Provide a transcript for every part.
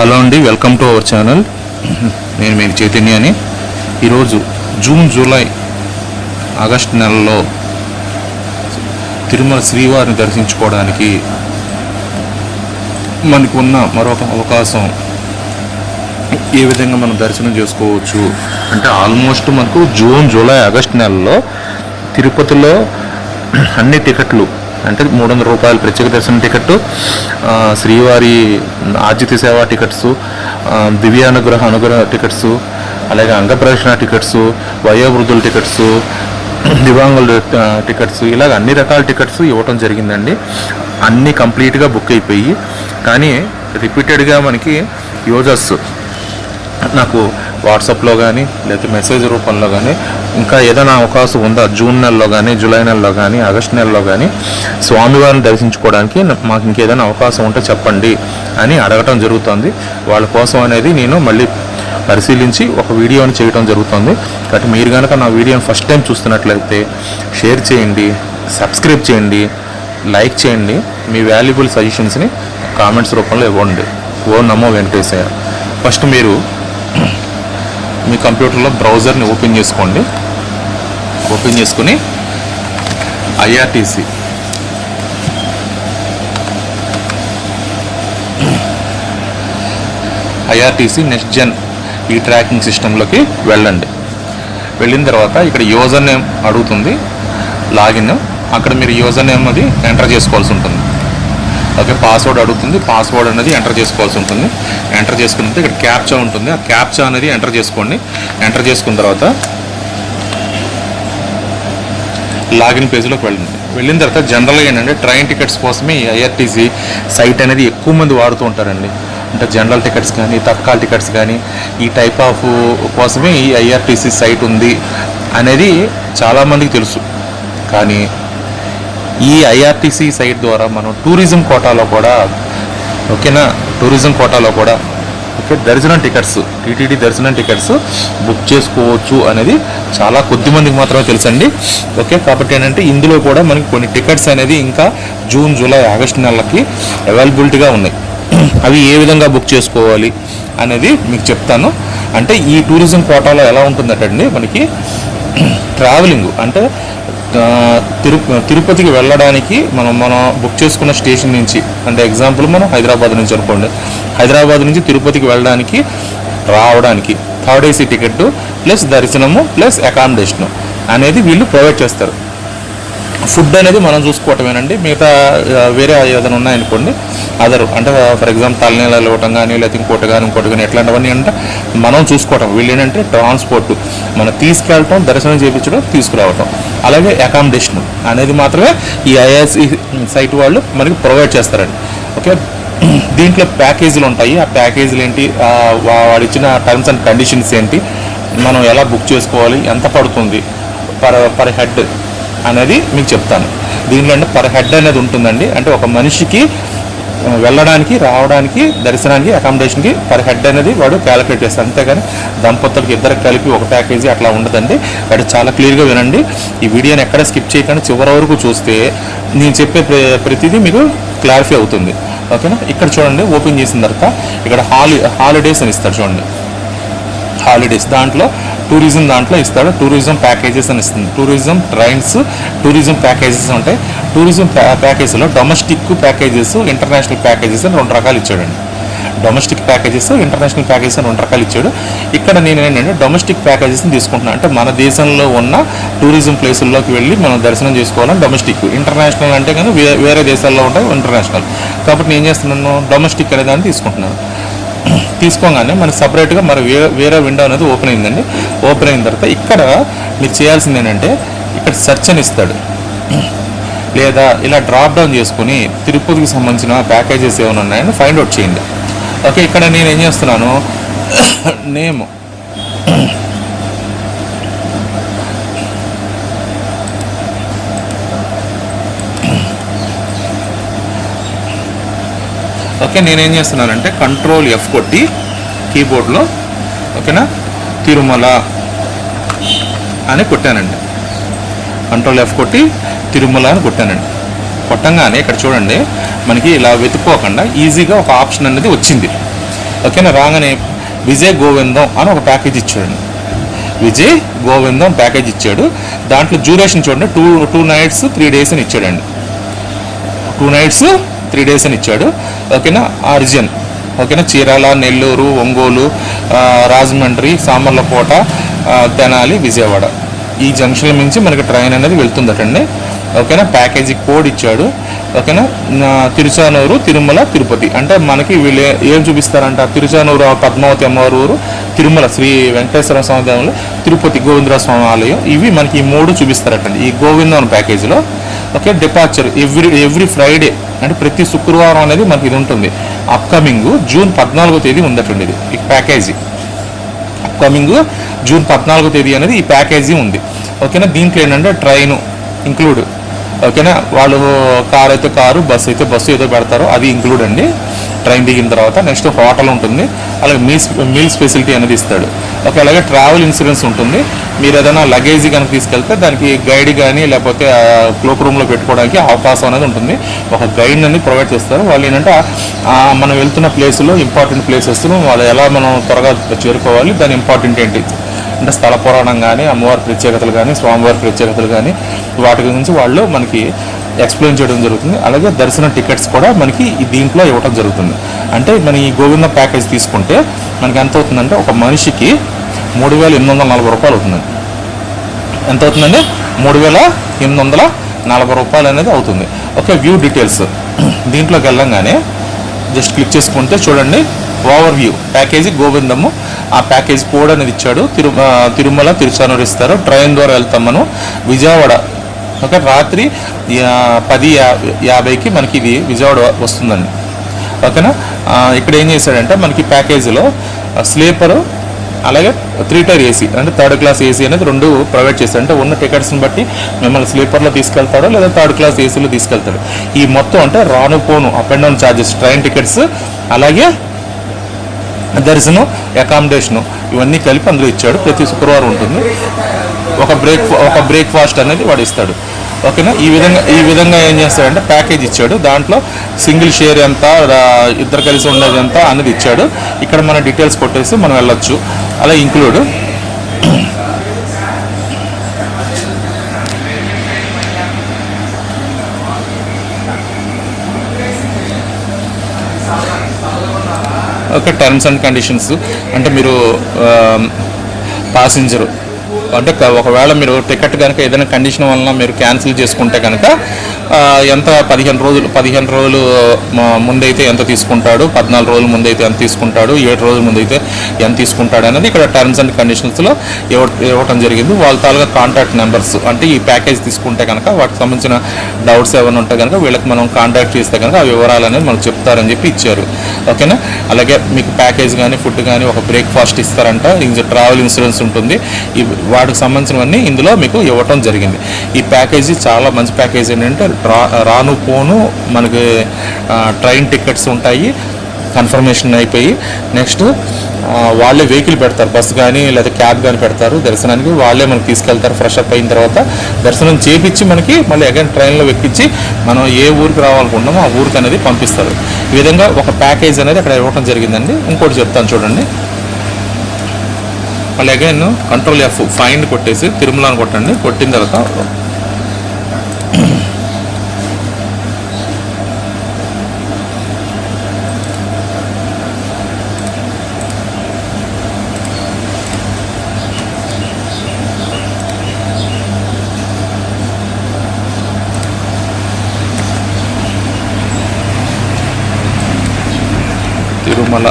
Hello అండి welcome to our channel. నేను మీకు చైతన్య అని ఈరోజు జూన్ జూలై ఆగస్ట్ నెలలో తిరుమల శ్రీవారిని దర్శించుకోవడానికి మనకు ఉన్న మరొక అవకాశం ఏ విధంగా మనం దర్శనం చేసుకోవచ్చు అంటే ఆల్మోస్ట్ మనకు జూన్ జూలై ఆగస్ట్ నెలలో తిరుపతిలో అన్ని టికెట్లు అంటే మూడు వందల రూపాయలు ప్రత్యేక దర్శనం టికెట్ శ్రీవారి ఆర్జిత సేవా టికెట్స్ దివ్యానుగ్రహ అనుగ్రహ టికెట్స్ అలాగే అంగప్రదర్శన టికెట్స్ వయోవృద్ధుల టికెట్స్ దివాంగుల టికెట్స్ ఇలాగ అన్ని రకాల టికెట్స్ ఇవ్వటం జరిగిందండి. అన్నీ కంప్లీట్గా బుక్ అయిపోయి కానీ రిపీటెడ్గా మనకి యూజర్స్ నాకు వాట్సాప్లో కానీ లేకపోతే మెసేజ్ రూపంలో కానీ ఇంకా ఏదైనా అవకాశం ఉందా? జూన్ నెలలో కానీ జూలై నెలలో కానీ ఆగస్ట్ నెలలో కానీ స్వామివారిని దర్శించుకోవడానికి మాకు ఇంకేదైనా అవకాశం ఉంటే చెప్పండి అని అడగటం జరుగుతుంది. వాళ్ళ కోసం అనేది నేను మళ్ళీ పరిశీలించి ఒక వీడియోని చేయడం జరుగుతుంది. కాబట్టి మీరు కనుక నా వీడియోని ఫస్ట్ టైం చూస్తున్నట్లయితే షేర్ చేయండి సబ్స్క్రైబ్ చేయండి లైక్ చేయండి మీ వాల్యుబుల్ సజెషన్స్ని కామెంట్స్ రూపంలో ఇవ్వండి. ఓ నమో వెంకటేశయ్య. ఫస్ట్ మీరు మీ కంప్యూటర్లో బ్రౌజర్ని ఓపెన్ చేసుకోండి. ఓపెన్ చేసుకుని IRCTC. IRCTC next gen e tracking సిస్టంలోకి వెళ్ళండి. వెళ్ళిన తర్వాత ఇక్కడ యూజర్ నేమ్ అడుగుతుంది. లాగిన్. అక్కడ మీరు యూజర్ నేమ్ అది ఎంటర్ చేసుకోవాల్సి ఉంటుంది. ఓకే పాస్వర్డ్ అడుగుతుంది. పాస్వర్డ్ అనేది ఎంటర్ చేసుకోవాల్సి ఉంటుంది. ఎంటర్ చేసుకున్న ఇక్కడ క్యాప్చా ఉంటుంది. ఆ క్యాప్చా అనేది ఎంటర్ చేసుకోండి. ఎంటర్ చేసుకున్న తర్వాత లాగిన్ పేజ్లోకి వెళ్ళండి. వెళ్ళిన తర్వాత జనరల్గా ఏంటంటే ట్రైన్ టికెట్స్ కోసమే ఈ ఐఆర్టీసీ సైట్ అనేది ఎక్కువ మంది వాడుతూ ఉంటారండి. అంటే జనరల్ టికెట్స్ కానీ తత్కాల్ టికెట్స్ కానీ ఈ టైప్ ఆఫ్ కోసమే ఈ ఐఆర్టీసీ సైట్ ఉంది అనేది చాలామందికి తెలుసు. కానీ ఈ ఐఆర్టీసీ సైట్ ద్వారా మనం టూరిజం కోటాలో కూడా ఓకేనా? టూరిజం కోటాలో కూడా ఓకే దర్శనం టికెట్స్ టీటీడీ దర్శనం టికెట్స్ బుక్ చేసుకోవచ్చు అనేది చాలా కొద్ది మందికి మాత్రమే తెలుసండి. ఓకే కాబట్టి ఏంటంటే ఇందులో కూడా మనకి కొన్ని టికెట్స్ అనేది ఇంకా జూన్ జూలై ఆగస్ట్ నెలలకి అవైలబిలిటీగా ఉన్నాయి. అవి ఏ విధంగా బుక్ చేసుకోవాలి అనేది మీకు చెప్తాను. అంటే ఈ టూరిజం కోటాలో ఎలా ఉంటుందటండి మనకి ట్రావెలింగ్ అంటే తిరు తిరుపతికి వెళ్ళడానికి మనం మనం బుక్ చేసుకున్న స్టేషన్ నుంచి అంటే ఎగ్జాంపుల్ మనం హైదరాబాద్ నుంచి అనుకోండి. హైదరాబాద్ నుంచి తిరుపతికి వెళ్ళడానికి రావడానికి థర్డ్ ఏసీ టికెట్ ప్లస్ దర్శనము ప్లస్ అకామిడేషను అనేది వీళ్ళు ప్రొవైడ్ చేస్తారు. ఫుడ్ అనేది మనం చూసుకోవటమేనండి. మిగతా వేరే ఏదైనా ఉన్నాయనుకోండి అదర్. అంటే ఫర్ ఎగ్జాంపుల్ తలనీళ్ళు ఇవ్వటం కానీ లేకపోతే ఇంకోటి కానీ ఇంకోటి కానీ ఎట్లాంటివన్నీ అంటే మనం చూసుకోవటం. వీళ్ళు ఏంటంటే ట్రాన్స్పోర్ట్. మనం తీసుకెళ్ళటం దర్శనం చేయించడం తీసుకురావటం. అలాగే అకామిడేషన్ అనేది మాత్రమే ఈ ఐఎస్ఈ సైట్ వాళ్ళు మనకి ప్రొవైడ్ చేస్తారండి. ఓకే? దీంట్లో ప్యాకేజీలు ఉంటాయి. ఆ ప్యాకేజీలు ఏంటి? వా- వాడు ఇచ్చిన టర్మ్స్ అండ్ కండిషన్స్ ఏంటి? మనం ఎలా బుక్ చేసుకోవాలి? ఎంత పడుతుంది? పర్ పర్ హెడ్ అనేది మీకు చెప్తాను. దీనిలో అంటే పర్ హెడ్ అనేది ఉంటుందండి. అంటే ఒక మనిషికి వెళ్ళడానికి రావడానికి దర్శనానికి అకామిడేషన్కి పర్ హెడ్ అనేది వాడు క్యాలిక్యులేట్ చేస్తాడు. అంతేగాని దంపతులకు ఇద్దరికి కలిపి ఒక ప్యాకేజీ అట్లా ఉండదండి. వాడు చాలా క్లియర్గా వినండి. ఈ వీడియోని ఎక్కడ స్కిప్ చేయకుండా. చివరి వరకు చూస్తే నేను చెప్పే ప్ర- ప్రతిదీ మీకు క్లారిఫై అవుతుంది. ఓకేనా? ఇక్కడ చూడండి ఓపెన్ చేసిన తర్వాత ఇక్కడ హాలి హాలిడేస్ అని ఇస్తారు చూడండి. హాలిడేస్ దాంట్లో టూరిజం దాంట్లో ఇస్తాడు. టూరిజం ప్యాకేజెస్ అని ఇస్తుంది. టూరిజం ట్రైన్స్ టూరిజం ప్యాకేజెస్ ఉంటాయి. టూరిజం ప్యాకేజీలో డొమెస్టిక్ ప్యాకేజెస్ ఇంటర్నేషనల్ ప్యాకేజెస్ అని రెండు రకాలు ఇచ్చాడండి. డొమెస్టిక్ ప్యాకేజెస్ ఇంటర్నేషనల్ ప్యాకేజెస్ అని రెండు రకాలు ఇచ్చాడు. ఇక్కడ నేను ఏంటంటే డొమెస్టిక్ ప్యాకేజెస్ని తీసుకుంటున్నాను అంటే మన దేశంలో ఉన్న టూరిజం ప్లేసుల్లోకి వెళ్ళి మనం దర్శనం చేసుకోవాలని డొమెస్టిక్. ఇంటర్నేషనల్ అంటే కానీ వేరే దేశాల్లో ఉంటాయి ఇంటర్నేషనల్. కాబట్టి నేను ఏం చేస్తున్నాను? డొమెస్టిక్ అనే దాన్ని తీసుకుంటున్నాను. తీసుకోగానే మనకి సపరేట్గా మరి వేరే విండో అనేది ఓపెన్ అయిందండి. ఓపెన్ అయిన తర్వాత ఇక్కడ మీరు చేయాల్సింది ఏంటంటే ఇక్కడ సెర్చ్ అని ఇస్తాడు. లేదా ఇలా డ్రాప్ డౌన్ చేసుకుని తిరుపతికి సంబంధించిన ప్యాకేజెస్ ఏమైనా ఉన్నాయని ఫైండ్ అవుట్ చేయండి. ఓకే ఇక్కడ నేను ఏం చేస్తున్నాను? నేమ్ ఓకే నేనేం చేస్తున్నానంటే కంట్రోల్ ఎఫ్ కొట్టి కీబోర్డ్లో ఓకేనా తిరుమల అని కొట్టానండి. కంట్రోల్ ఎఫ్ కొట్టి తిరుమల అని కొట్టానండి. కొట్టంగానే ఇక్కడ చూడండి మనకి ఇలా వెతుక్కోకుండా ఈజీగా ఒక ఆప్షన్ అనేది వచ్చింది. ఓకేనా రాగానే విజయ్ గోవిందం అని ఒక ప్యాకేజ్ ఇచ్చాడు విజయ్ గోవిందం ప్యాకేజ్ ఇచ్చాడు. దాంట్లో డ్యూరేషన్ చూడండి two two nights three days అని ఇచ్చాడండి. టూ నైట్స్ త్రీ డేస్ అని ఇచ్చాడు. ఓకేనా? ఆరిజిన్. ఓకేనా? చీరాల నెల్లూరు ఒంగోలు రాజమండ్రి సామర్లకోట తెనాలి విజయవాడ. ఈ జంక్షన్ల నుంచి మనకి ట్రైన్ అనేది వెళ్తుందటండి ఓకేనా? ప్యాకేజీ కోడ్ ఇచ్చాడు. ఓకేనా? తిరుచానూరు తిరుమల తిరుపతి. అంటే మనకి వీళ్ళు ఏం చూపిస్తారంట? తిరుచానూరు పద్మావతి అమ్మవారి ఊరు తిరుమల శ్రీ వెంకటేశ్వర స్వామి దేవంలో తిరుపతి గోవిందరావు స్వామి ఆలయం. ఇవి మనకి ఈ మూడు చూపిస్తారటండి. ఈ గోవిందం ప్యాకేజీలో. Okay departure every every Friday అంటే ప్రతి శుక్రవారం అనేది మనకి ఇది ఉంటుంది. అప్కమింగ్ జూన్ పద్నాలుగో తేదీ ఉందటండి ఇది ఈ ప్యాకేజీ. అప్కమింగ్ జూన్ పద్నాలుగో తేదీ అనేది ఈ ప్యాకేజీ ఉంది. ఓకేనా? దీంట్లో ఏంటంటే ట్రైన్ ఇంక్లూడ్ ఓకేనా? వాళ్ళు కార్ అయితే కారు బస్సు అయితే బస్సు ఏదో పెడతారో అది ఇంక్లూడ్ అండి. ట్రైన్ దిగిన తర్వాత నెక్స్ట్ హోటల్ ఉంటుంది. అలాగే మీల్స్ మీల్స్ ఫెసిలిటీ అనేది ఇస్తాడు. ఓకే అలాగే ట్రావెల్ ఇన్సూరెన్స్ ఉంటుంది. మీరు ఏదైనా లగేజ్ కనుక తీసుకెళ్తే దానికి గైడ్ కానీ లేకపోతే క్లోక్ రూమ్లో పెట్టుకోవడానికి అవకాశం అనేది ఉంటుంది. ఒక గైడ్ అనేది ప్రొవైడ్ చేస్తారు. వాళ్ళు ఏంటంటే మనం వెళ్తున్న ప్లేసులో ఇంపార్టెంట్ ప్లేసెస్ వాళ్ళు ఎలా మనం త్వరగా చేరుకోవాలి దాని ఇంపార్టెంట్ ఏంటి? అంటే స్థల పురాణం కానీ అమ్మవారి ప్రత్యేకతలు కానీ స్వామివారి ప్రత్యేకతలు కానీ వాటి గురించి వాళ్ళు మనకి ఎక్స్ప్లెయిన్ చేయడం జరుగుతుంది. అలాగే దర్శన టికెట్స్ కూడా మనకి ఈ దీంట్లో ఇవ్వడం జరుగుతుంది. అంటే మన ఈ గోవింద ప్యాకేజ్ తీసుకుంటే మనకి ఎంత అవుతుందంటే ఒక మనిషికి మూడు వేల ఎనిమిది వందల నలభై రూపాయలు అవుతుందండి. ఎంత అవుతుందండి? మూడు వేల ఎనిమిది వందల నలభై రూపాయలు అనేది అవుతుంది. Okay view details. దీంట్లోకి వెళ్ళంగానే జస్ట్ క్లిక్ చేసుకుంటే చూడండి ఓవర్ వ్యూ ప్యాకేజీ గోవిందము. ఆ ప్యాకేజ్ కోడ్ అనేది ఇచ్చాడు. తిరు తిరుమల తిరుచానూరు ఇస్తారు. ట్రైన్ ద్వారా వెళ్తాం మనం. విజయవాడ ఓకే రాత్రి యా, పది యాభైకి మనకి ఇది విజయవాడ వస్తుందండి. ఓకేనా? ఇక్కడ ఏం చేశాడంటే మనకి ప్యాకేజీలో స్లీపరు అలాగే త్రీ టైర్ ఏసీ అంటే థర్డ్ క్లాస్ ఏసీ అనేది రెండు ప్రొవైడ్ చేస్తాడు అంటే ఉన్న టికెట్స్ని బట్టి మిమ్మల్ని స్లీపర్లో తీసుకెళ్తాడో లేదా థర్డ్ క్లాస్ ఏసీలో తీసుకెళ్తాడు. ఈ మొత్తం అంటే రాను పోను up and down charges train tickets అలాగే దర్శనం అకామిడేషను ఇవన్నీ కలిపి అందులో ఇచ్చాడు. ప్రతి శుక్రవారం ఉంటుంది. ఒక బ్రేక్ ఒక బ్రేక్ఫాస్ట్ అనేది వాడు ఇస్తాడు. ఓకేనా? ఈ విధంగా ఈ విధంగా ఏం చేస్తాడంటే ప్యాకేజ్ ఇచ్చాడు. దాంట్లో సింగిల్ షేర్ ఎంత ఇద్దరు కలిసి ఉండేది ఎంత అనేది ఇచ్చాడు. ఇక్కడ మన డీటెయిల్స్ కొట్టేసి మనం వెళ్ళొచ్చు. అలా include okay terms and conditions అంటే మీరు పాసింజర్ అంటే ఒకవేళ మీరు టికెట్ కనుక ఏదైనా కండిషన్ వలన మీరు క్యాన్సిల్ చేసుకుంటే కనుక ఎంత? పదిహేను రోజులు పదిహేను రోజులు ముందైతే ఎంత తీసుకుంటాడు? పద్నాలుగు రోజుల ముందైతే ఎంత తీసుకుంటాడు? ఏడు రోజుల ముందైతే ఎంత తీసుకుంటాడు అనేది ఇక్కడ టర్మ్స్ అండ్ కండిషన్స్లో ఇవ్వ ఇవ్వటం జరిగింది. వాళ్ళ తాలుగా కాంటాక్ట్ నెంబర్స్ అంటే ఈ ప్యాకేజ్ తీసుకుంటే కనుక వాటికి సంబంధించిన డౌట్స్ ఏమైనా ఉంటే కనుక వీళ్ళకి మనం కాంటాక్ట్ చేస్తే కనుక ఆ వివరాలు అనేది మనకు చెప్తారని చెప్పి ఇచ్చారు. ఓకేనా? అలాగే మీకు ప్యాకేజ్ కానీ ఫుడ్ కానీ ఒక బ్రేక్ఫాస్ట్ ఇస్తారంట. ఇంకా ట్రావెల్ ఇన్సూరెన్స్ ఉంటుంది. ఈ వాటికి సంబంధించినవన్నీ ఇందులో మీకు ఇవ్వటం జరిగింది. ఈ ప్యాకేజీ చాలా మంచి ప్యాకేజ్ ఏంటంటే రా రాను పోను మనకి ట్రైన్ టికెట్స్ ఉంటాయి కన్ఫర్మేషన్ అయిపోయి నెక్స్ట్ వాళ్ళే వెహికల్ పెడతారు బస్సు కానీ లేదా క్యాబ్ కానీ పెడతారు దర్శనానికి వాళ్ళే మనకి తీసుకెళ్తారు ఫ్రెష్ అప్ అయిన తర్వాత. దర్శనం చేపించి మనకి మళ్ళీ అగైన్ ట్రైన్లో ఎక్కించి మనం ఏ ఊరికి రావాలనుకుంటామో ఆ ఊరికి అనేది పంపిస్తారు. ఈ విధంగా ఒక ప్యాకేజ్ అనేది అక్కడ ఇవ్వడం జరిగిందండి. ఇంకోటి చెప్తాను చూడండి. మళ్ళీ అగైన్ కంట్రోల్ ఎఫ్ ఫైన్ కొట్టేసి తిరుమల అని కొట్టండి. కొట్టిన తర్వాత తిరుమల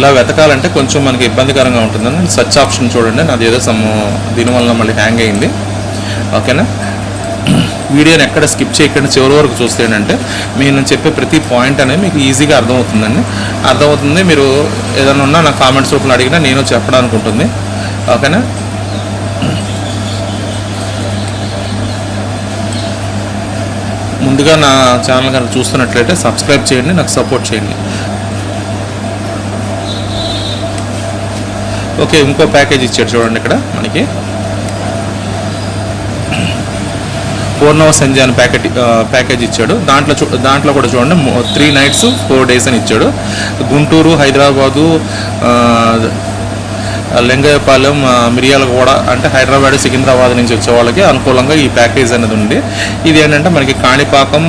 ఇలా వెతకాలంటే కొంచెం మనకి ఇబ్బందికరంగా ఉంటుందని సర్చ్ ఆప్షన్ చూడండి. నాది ఏదో సమ్ దీనివల్ల మళ్ళీ హ్యాంగ్ అయింది. ఓకేనా వీడియోని ఎక్కడ స్కిప్ చేయకుండా చివరి వరకు చూస్తే ఏంటంటే నేను చెప్పే ప్రతి పాయింట్ అనేది మీకు ఈజీగా అర్థమవుతుందండి. అర్థమవుతుంది మీరు ఏదైనా ఉన్నా నా కామెంట్స్ రూపంలో అడిగినా నేను చెప్పడానికి ఉంటుంది ఓకేనా ముందుగా నా ఛానల్ కనుక చూస్తున్నట్లయితే సబ్స్క్రైబ్ చేయండి నాకు సపోర్ట్ చేయండి. ఓకే ఇంకో ప్యాకేజ్ ఇచ్చాడు చూడండి ఇక్కడ మనకి. పూర్ణవ సంజయ్ అని ప్యాకెట్ ప్యాకేజ్ ఇచ్చాడు. దాంట్లో చూ దాంట్లో కూడా చూడండి త్రీ నైట్స్ ఫోర్ డేస్ అని ఇచ్చాడు. గుంటూరు హైదరాబాదు ఆ, మిరియాల ఆ, మిరియాలగూడ అంటే హైదరాబాద్ సికింద్రాబాద్ నుంచి వచ్చే వాళ్ళకి అనుకూలంగా ఈ ప్యాకేజ్ అనేది ఉంది. ఇది ఏంటంటే మనకి కాణిపాకం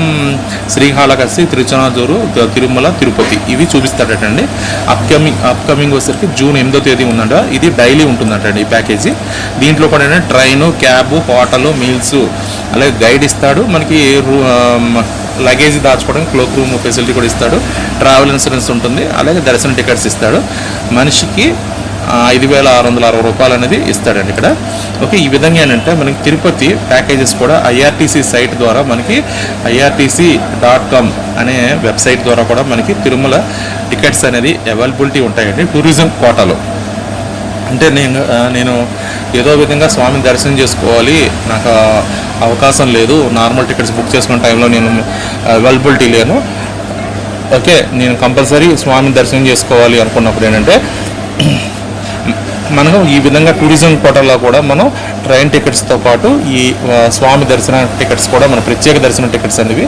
శ్రీకాళహస్తి తిరుచనాజూరు తిరుమల తిరుపతి ఇవి చూపిస్తాడటండి అప్కమింగ్ అప్కమింగ్ వచ్చేసరికి జూన్ ఎనిమిదో తేదీ ఉందంట. ఇది డైలీ ఉంటుందంటండి ఈ ప్యాకేజీ. దీంట్లో కూడా ఏంటంటే ట్రైన్ క్యాబ్ హోటల్ మీల్స్ అలాగే గైడ్ ఇస్తాడు. మనకి రూ- లగేజ్ దాచుకోవడానికి క్లోక్ రూమ్ ఫెసిలిటీ కూడా ఇస్తాడు. ట్రావెల్ ఇన్సూరెన్స్ ఉంటుంది. అలాగే దర్శన టికెట్స్ ఇస్తాడు. మనిషికి ఐదు వేల ఆరు వందల అరవై రూపాయలు అనేది ఇస్తాడండి ఇక్కడ. ఓకే ఈ విధంగా ఏంటంటే మనకి తిరుపతి ప్యాకేజెస్ కూడా ఐఆర్టీసీ సైట్ ద్వారా మనకి ఐఆర్టీసీ డాట్ కామ్ అనే వెబ్సైట్ ద్వారా కూడా మనకి తిరుమల టికెట్స్ అనేది అవైలబిలిటీ ఉంటాయండి టూరిజం కోటాలో. అంటే నేను నేను ఏదో విధంగా స్వామిని దర్శనం చేసుకోవాలి నాకు అవకాశం లేదు నార్మల్ టికెట్స్ బుక్ చేసుకున్న టైంలో నేను అవైలబిలిటీ లేను. ఓకే నేను కంపల్సరీ స్వామిని దర్శనం చేసుకోవాలి అనుకున్నప్పుడు ఏంటంటే మనం ఈ విధంగా టూరిజం కోటలో కూడా మనం ట్రైన్ టికెట్స్తో పాటు ఈ స్వామి దర్శన టికెట్స్ కూడా మన ప్రత్యేక దర్శన టికెట్స్ అనేవి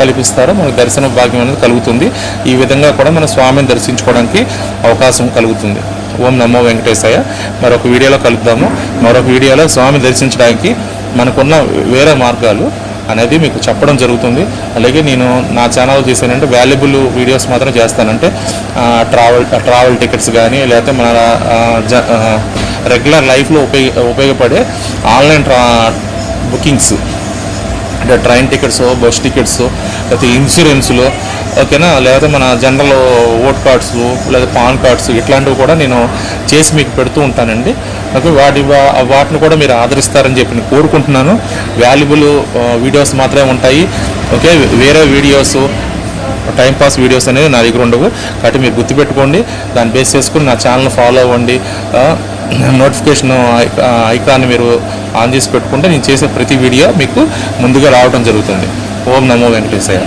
కల్పిస్తారు. మనకు దర్శన భాగ్యం అనేది కలుగుతుంది. ఈ విధంగా కూడా మన స్వామిని దర్శించుకోవడానికి అవకాశం కలుగుతుంది. ఓం నమో వెంకటేశాయ. మరొక వీడియోలో కలుద్దాము. మరొక వీడియోలో స్వామి దర్శించడానికి మనకున్న వేరే మార్గాలు అనేది మీకు చెప్పడం జరుగుతుంది. అలాగే నేను నా ఛానల్ చేశానంటే వాల్యుబుల్ వీడియోస్ మాత్రం చేస్తానంటే ట్రావెల్ ట్రావెల్ టికెట్స్ కానీ లేకపోతే మన జ రెగ్యులర్ లైఫ్లో ఉపయోగ ఉపయోగపడే ఆన్లైన్ ట్రా బుకింగ్స్ అంటే ట్రైన్ టికెట్స్ బస్ టికెట్స్ లేకపోతే ఇన్సూరెన్స్లు ఓకేనా? లేకపోతే మన జనరల్ ఓట్ కార్డ్స్ లేదా పాన్ కార్డ్స్ ఇట్లాంటివి కూడా నేను చేసి మీకు పెడుతూ ఉంటానండి. ఓకే వాటి వాటిని కూడా మీరు ఆదరిస్తారని చెప్పి నేను కోరుకుంటున్నాను. వాల్యుబుల్ వీడియోస్ మాత్రమే ఉంటాయి. ఓకే వేరే వీడియోస్ టైంపాస్ వీడియోస్ అనేవి నా దగ్గర ఉండవు. కాబట్టి మీరు గుర్తుపెట్టుకోండి. దాన్ని బేస్ చేసుకుని నా ఛానల్ ఫాలో అవ్వండి. నోటిఫికేషన్ ఐకాన్ మీరు ఆన్ చేసి పెట్టుకుంటే నేను చేసే ప్రతి వీడియో మీకు ముందుగా రావడం జరుగుతుంది. ఓం నమో వెంకటేశయ్య.